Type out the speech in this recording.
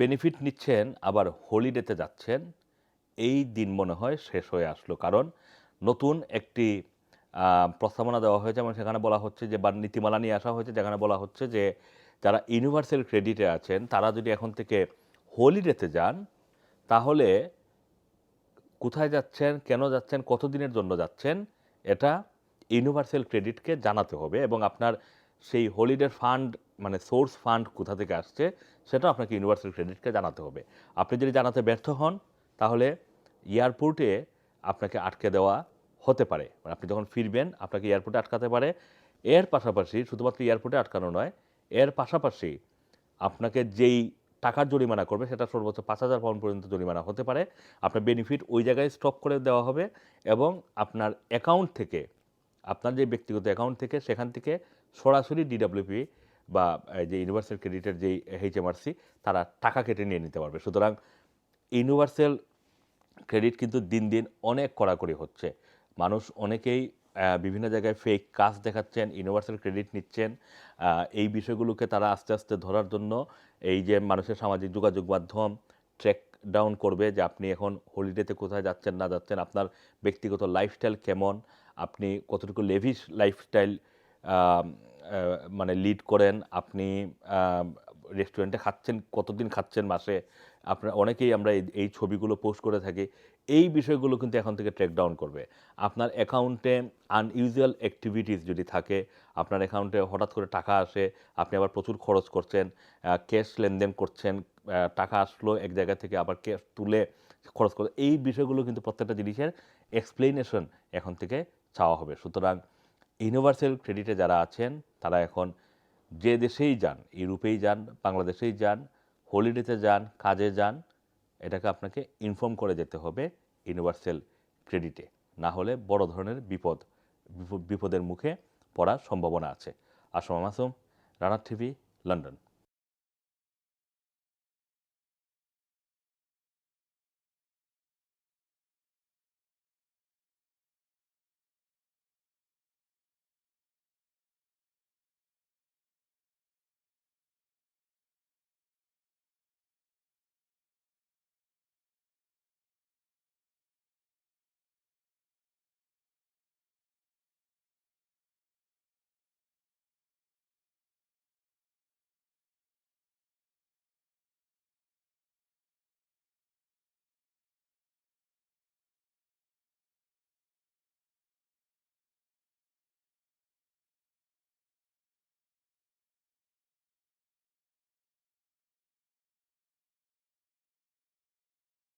Benefit নিচ্ছেন, আবার হলিডেতে যাচ্ছেন, এই দিন মনে হয় শেষ হয়ে আসলো। কারণ নতুন একটি প্রস্তাবনা দেওয়া হয়েছে এবং সেখানে বলা হচ্ছে যে, বা নীতিমালা নিয়ে আসা হয়েছে, যেখানে বলা হচ্ছে যে, যারা ইউনিভার্সাল ক্রেডিটে আছেন, তারা যদি এখন থেকে হলিডেতে যান, তাহলে কোথায় যাচ্ছেন, কেন যাচ্ছেন, কতদিনের জন্য যাচ্ছেন, এটা ইউনিভার্সাল ক্রেডিটকে জানাতে হবে এবং আপনার সেই হলিডে ফান্ড মানে সোর্স ফান্ড কোথা থেকে আসছে, সেটা আপনাকে ইউনিভার্সাল ক্রেডিটকে জানাতে হবে। আপনি যদি জানাতে ব্যর্থ হন, তাহলে এয়ারপোর্টে আপনাকে আটকে দেওয়া হতে পারে। মানে আপনি যখন ফিরবেন, আপনাকে এয়ারপোর্টে আটকাতে পারে। এর পাশাপাশি শুধুমাত্র এয়ারপোর্টে আটকানো নয়, এর পাশাপাশি আপনাকে যেই টাকার জরিমানা করবে, সেটা সর্বোচ্চ পাঁচ হাজার পাউন্ড পর্যন্ত জরিমানা হতে পারে। আপনার বেনিফিট ওই জায়গায় স্টপ করে দেওয়া হবে এবং আপনার অ্যাকাউন্ট থেকে, আপনার যে ব্যক্তিগত অ্যাকাউন্ট থেকে, সেখান থেকে সরাসরি ডিডাব্লিউপি বা যে ইউনিভার্সাল ক্রেডিটের যেই এইচএমআরসি তারা টাকা কেটে নিয়ে নিতে পারবে। সুতরাং ইউনিভার্সাল ক্রেডিট কিন্তু দিন দিন অনেক কড়াকড়ি হচ্ছে। মানুষ অনেকেই বিভিন্ন জায়গায় ফেক কাজ দেখাচ্ছেন ইউনিভার্সাল ক্রেডিট নিচ্ছেন। এই বিষয়গুলোকে তারা আস্তে আস্তে ধরার জন্য এই যে মানুষের সামাজিক যোগাযোগ মাধ্যম ট্র্যাক ডাউন করবে যে আপনি এখন হলিডেতে কোথায় যাচ্ছেন, না যাচ্ছেন, আপনার ব্যক্তিগত লাইফস্টাইল কেমন, আপনি কতটুকু লেভিশ লাইফস্টাইল মানে লিড করেন, আপনি রেস্টুরেন্টে খাচ্ছেন, কতদিন খাচ্ছেন মাসে, আপনার, অনেকেই আমরা এই- ছবিগুলো পোস্ট করে থাকি, এই বিষয়গুলো কিন্তু এখন থেকে ট্র্যাক ডাউন করবে। আপনার অ্যাকাউন্টে আনইউজুয়াল অ্যাক্টিভিটিস যদি থাকে, আপনার অ্যাকাউন্টে হঠাৎ করে টাকা আসে, আপনি আবার প্রচুর খরচ করছেন ক্যাশ লেনদেন করছেন টাকা আসলো এক জায়গা থেকে আবার ক্যাশ তুলে খরচ করে, এই বিষয়গুলো কিন্তু প্রত্যেকটা জিনিসের এক্সপ্লেনেশন এখন থেকে চাওয়া হবে। সুতরাং ইউনিভার্সাল ক্রেডিটে যারা আছেন, তারা এখন যে দেশেই যান, ইউরোপেই যান, বাংলাদেশেই যান, হলিডেতে যান, কাজে যান, এটাকে আপনাকে ইনফর্ম করে যেতে হবে ইউনিভার্সাল ক্রেডিটে। না হলে বড় ধরনের বিপদ বিপ- বিপদের মুখে পড়ার সম্ভাবনা আছে। আসম মাসুম রানার টিভি, লন্ডন।